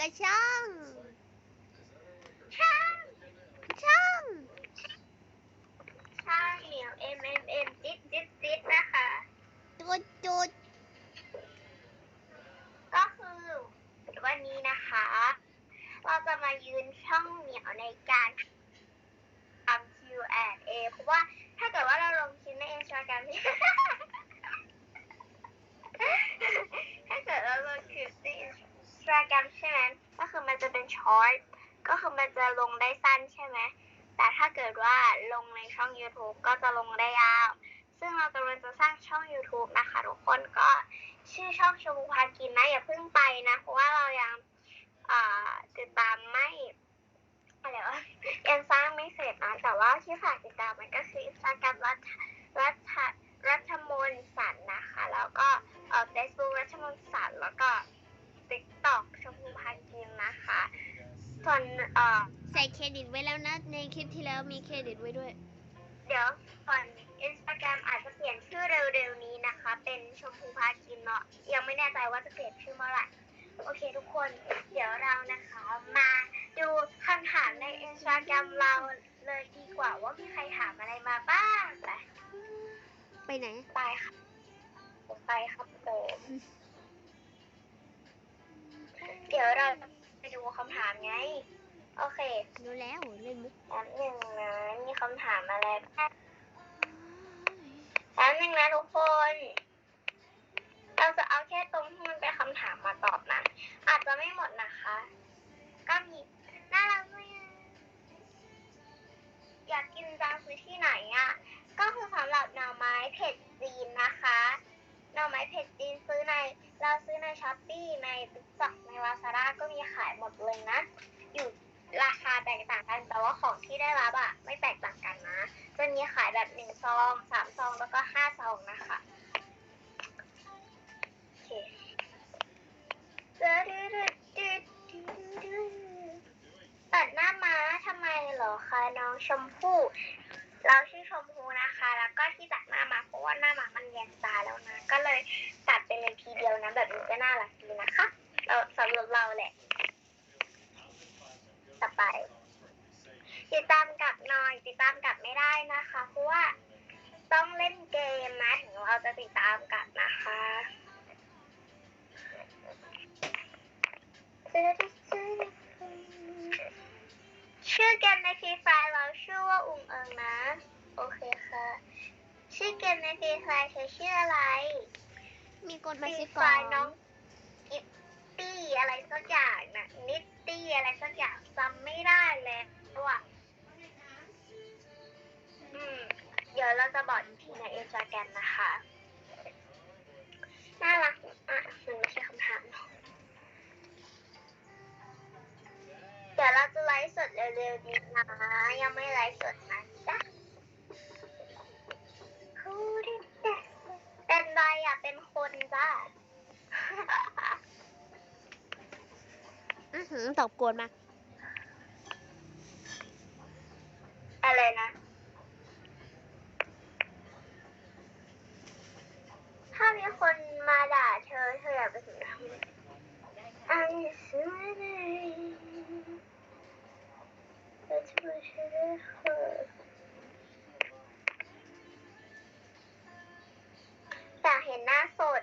กับช่อง ช่าง ช่อง ช่างเหนียว M M M จิตจิตจิตนะคะ จุดจุดก็คือวันนี้นะคะ เราจะมายืนช่องเหนียวในการทำ Q&A เพราะว่าถ้าเกิดว่าเราลงคลิปใน Instagram ถ้าเกิดเราลงคลิป ใน Instagram ใช่ไหมก็คือมันจะเป็นช็อตก็คือมันจะลงได้สั้นใช่ไหมแต่ถ้าเกิดว่าลงในช่อง YouTube ก็จะลงได้ยาว ซึ่งเรากำลังจะสร้างช่อง YouTube นะคะทุกคนก็ชื่อช่องชมพูพากินนะ อย่าเพิ่งไปนะ เพราะว่าเรายังติดตามไม่อะไรวะยังสร้างไม่เสร็จนะ แต่ว่าที่ฝากติดตามมันก็คืออินสตาแกรมรัฐรัฐรัฐมนต์สันนะคะ แล้วก็เฟซบุ๊กรัฐมนต์สันแล้วก็ ติ๊กต็อกชมพูพากินนะคะ ส่วนเอ่อใส่เครดิตไว้แล้วนะ ในคลิปที่แล้วมีเครดิตไว้ด้วย เดี๋ยวก่อนอินสตาแกรมอาจจะเปลี่ยนชื่อเร็วๆนี้นะคะ เป็นชมพูพากินเนาะยังไม่แน่ใจว่าจะเปลี่ยนชื่อเมื่อไหร่โอเคทุกคน เดี๋ยวเรานะคะ มาดูคำถามในอินสตาแกรมเราเลยดีกว่าว่ามีใครถามอะไรมาบ้างไปไปไหน ไปค่ะ ไปครับผมเดี๋ยวเราไปดูคำถามไง โอเครู้แล้วเล่นมุกแป๊บหนึ่งนะมีคำถามอะไรบ้างแป๊บนึงนะทุกคน เราจะเอาแค่ตรงที่มันเป็นคำถามมาตอบนะ อาจจะไม่หมดนะคะ ก็มีน่ารักด้วยอะอยากกินจังซื้อที่ไหนอะ ก็คือสำหรับหน่อไม้เผ็ดจีนนะคะ หน่อไม้เผ็ดจีนซื้อใน เราซื้อในช้อปปี้ในติ๊กต็อกใน ลาซาด้าก็มีขายหมดเลยนะ อยู่ราคาแตกต่างกัน แต่ว่าของที่ได้รับอะไม่แตกต่างกันนะ จะมีขายแบบหนึ่งซองสามซองแล้วก็ห้าซองนะคะโอเคตัดหน้ามาทำไมเหรอคะน้องชมพู่เราชื่อชมพูนะคะ แล้วก็ที่ตัดหน้ามาเพราะว่าหน้ามามันแยงตาแล้วนะ ก็เลยตัดไปเลยทีเดียวนะ แบบนี้ก็น่ารักดีนะคะ เราสำหรับเราแหละ ต่อไป ติดตามกลับหน่อย ติดตามกลับไม่ได้นะคะ เพราะว่าต้องเล่นเกมนะถึงเราจะติดตามกลับนะคะชื่อเกมในฟรีไฟเราชื่อว่าอุงเอิงนะ โอเคค่ะ ชื่อเกมในฟรีไฟเธอชื่ออะไร มีกดฟมารีซิบไฟก่อนน้องกิตตี้ อะไรสักอย่างนะนิตตี้อะไรสักอย่างจำไม่ได้แล้วอะอืม เดี๋ยวเราจะบอกอีกทีในอินสตาแกรมนะคะ น่ารักอะมันไม่ใช่คำถามหรอกเดี๋ยวเราจะไลฟ์สดเร็วๆนี้นะยังไม่ไลฟ์สดนะ หือตอบโกนมา อะไรนะถ้ามีคนมาด่าเธอเธออยากไปถึงทำไมอันสุดเลยเธอช่วยฉันด้วยเถอะอยากเห็นหน้าสด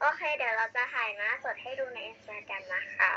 โอเค เดี๋ยวเราจะถ่ายหน้าสดให้ดูในอินสตาแกรมนะคะ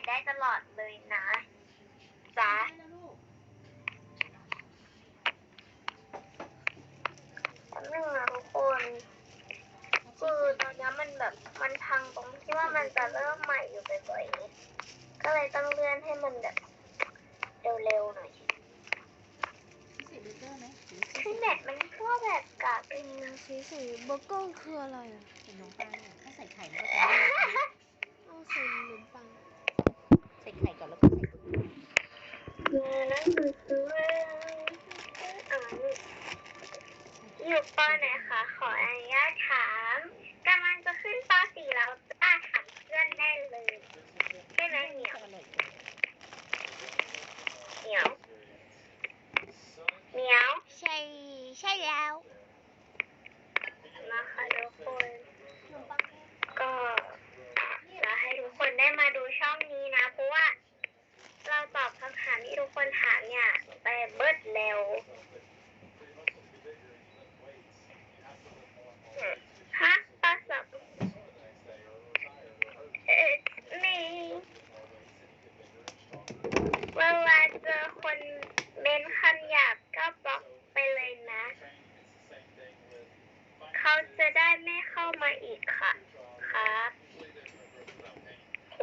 นะคะได้เสมอเลยสามารถดูเอ็ดได้ตลอดเลยนะจ๊ะแป๊บนึงนะทุกคนคือตอนนี้มันแบบมันพังตรงที่ว่ามันจะเริ่มใหม่อยู่บ่อยๆก็เลยต้องเลื่อนให้มันแบบเร็วๆหน่อยคือเน็ตมันก็แบบกากเองสีสีเบอร์เกอร์คืออะไรอะเป็นนมปังเนี่ยถ้าใส่ไข่มันก็จะไม่ได้เอาใส่ขนมปัง ใส่ไข่ก่อนแล้วก็ใส่เบอร์เกอร์นั่นคือซื้ออ่านอยู่ปอไหนคะขออนุญาตถามกำลังจะขึ้นปอสี่แล้วจ้าถามเพื่อนได้เลยใช่ไหมเหนียว อร่อย เหนียวเหนียว ใช่ใช่แล้ว มาค่ะทุกคน ก็อยากให้ทุกคนได้มาดูช่องนี้นะ เพราะว่า เราตอบคำถามที่ทุกคนถามเนี่ย ไปเบิดเร็วฮะปลาสับ It's me เวลาเจอคนเม้นคำหยาบก็บล็อกไปเลยนะ เขาจะได้ไม่เข้ามาอีกค่ะ ครับ โห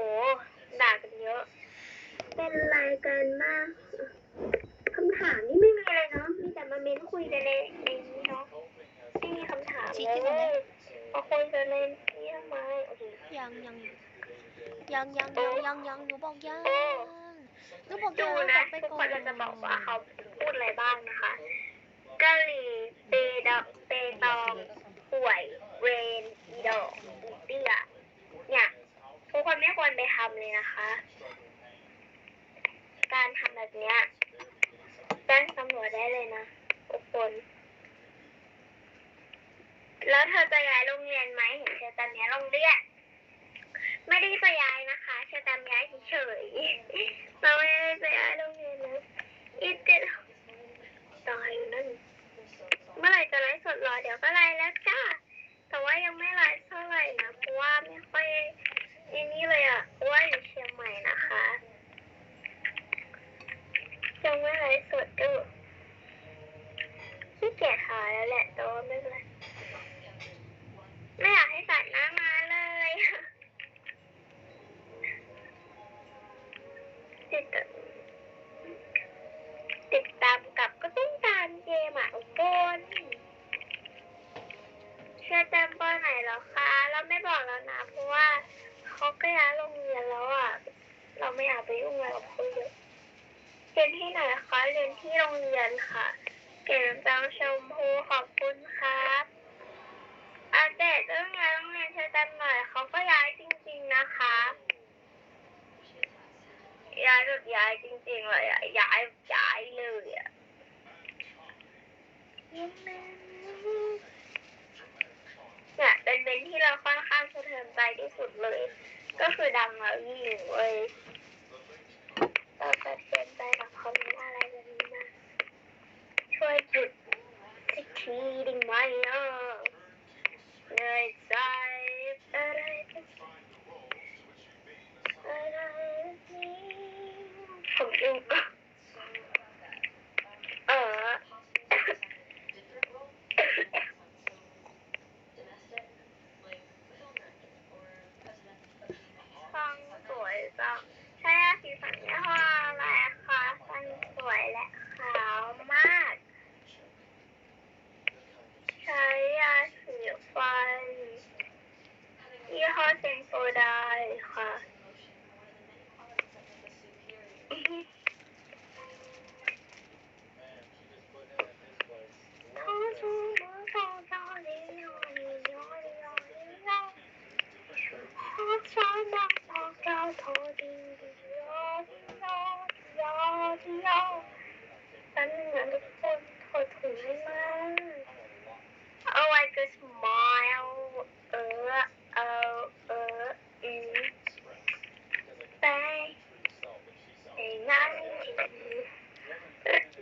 ด่ากันเยอะเป็นไรกันมากคำถามนี่ไม่มีอะไรเนาะ มีแต่มาเม้นคุยกันในในนี้เนาะไม่มีคำถามเลยมาคุยกันในนี้ทำไมโอ้โหยังยังยังยังยังยังยังหนูบอกยังโอ้หนูบอกยัดูงนะไปทุกก่คอนนเราจะบอกว่าเขาพูดอะไรบ้างนะคะกะหรี่เปดอกเปตองป่วยเรนอีดอกอีเตี้ยเนี่ย ทุก ควรไปทำเลยนะคะ การทำแบบเนี้ยแจ้งตำรวจได้เลยนะทุกคน แล้วเธอจะย้ายโรงเรียนไหมเห็นเธอตามย้ายโรงเรียนไม่ได้จะย้ายนะคะเชอตามย้ายเฉยๆเราไม่ได้จะย้ายโรงเรียนนะอีเจ็ดตายนั่น เมื่อไหร่จะไลฟ์สดรอเดี๋ยวก็ไลฟ์แล้วจ้า แต่ว่ายังไม่ไลฟ์เท่าไหร่นะ เพราะว่าไม่ค่อยไอันนี้เลยอะเพราะว่าอยู่เชียงใหม่นะคะ ยังไม่ไลฟ์สดดูขี้ เกียจหาแล้วแหละแต่ว่าไม่เป็นไรไม่อยากให้ตัดหน้ามาเลยติดติดตามกับก็ต้องตามเกมอะทุกนเชื่อจำปอไหนแล้วคะ เราไม่บอกแล้วนะ เพราะว่าเขาก็ย้ายโรงเรียนแล้วอะ เราไม่อยากไปยุ่งอะไรกับเขาเยอะเรียนที่ไหนคะเรียนที่โรงเรียนค่ะ เก่งจังชมพูขอบคุณครับอัปเดตเรื่องย้ายโรงเรียนเชิญกันหน่อยเขาก็ย้ายจริง ๆนะคะย้ายแบบย้ายจริงๆเลยอะย้ายย้ายเลยอะเนี่ยเป็นเบนที่เราค่อนข้างสะเทือนใจที่สุดเลย ก็คือดังแล้วยิ่งเว้ยเราสะเทือนใจกับคอมเมนต์อะไรแบบนี้นะช่วยหยุดสักทีได้ไหมอะเหนื่อยใจอะไรกันอะไรนี้ผมดูก็เออ ฟังสวยจังใช่ยาสีสันยี่ห้ออะไรคะฟังสวยและขาวมาก ใช้ยาสีฟันยี่ห้อเซนโซไดค่ะฉันเหมือนทุกคนถอดถุงให้มาก Oh like a smile เออ เออ เออ อืมไปไอ้นั่น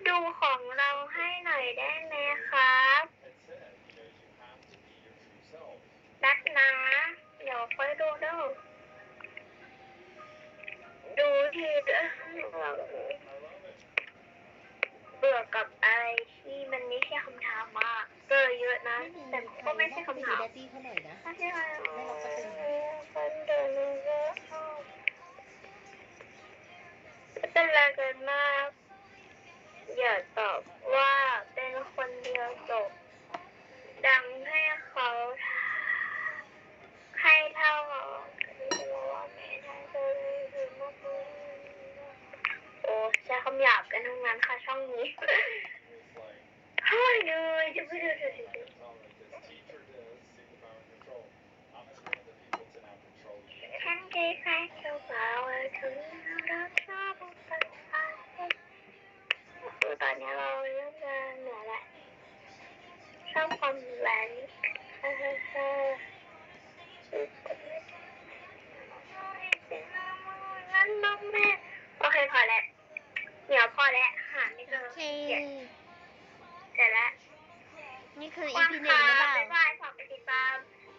ดูของเราให้หน่อยได้ไหมครับนัดนะ เดี๋ยวค่อยดูเด้อ ดูทีเด้อบื่อกับอะไรที่มันไม่ใช่คำถามมากเจอเยอะนะไม่มีแต่ใครก็ไม่ใช่น่าจะไปคำดูถามแดดดี้เขาหน่อยนะ ไม่ใช่คำถามไม่เราก็เป็นคนเดินเยอะไม่เป็นไรกันมาก อย่าตอบ ช้คำหยาบกันทั้งนั้นค่ะช่องนี้เฮ้ยเหนื่อยจะไม่ได้ดูดูฉันได้แค่เจ้าบ่าวถึงเราชอบกันคือตอนนี้เราเริ่มจะเหนื่อยแล้วชอบความแหวนเออเอองั้นน้องแม่โอเคพอแล้ว เหนียวพอแล้วหาไม่เจอโอเคเสร็จแล้วนี่คือ EP หนึ่งหรือเปล่า บ๊ายบายฝากไปติดตาม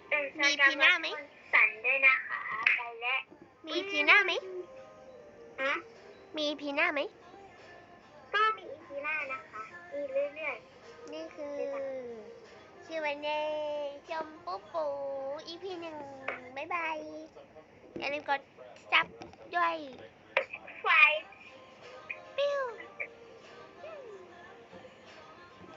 เป็นมี EP หน้าไหม สันด้วยนะคะไปแล้วมี EP หน้าไหมฮะมี EP หน้าไหม ก็มี EP หน้านะคะมีเรื่อยนี่คือชื่อวันเนชมปุ๊ปู EP หนึ่งบ๊ายบายอย่าลืมกดซับด้วย ๆไฟ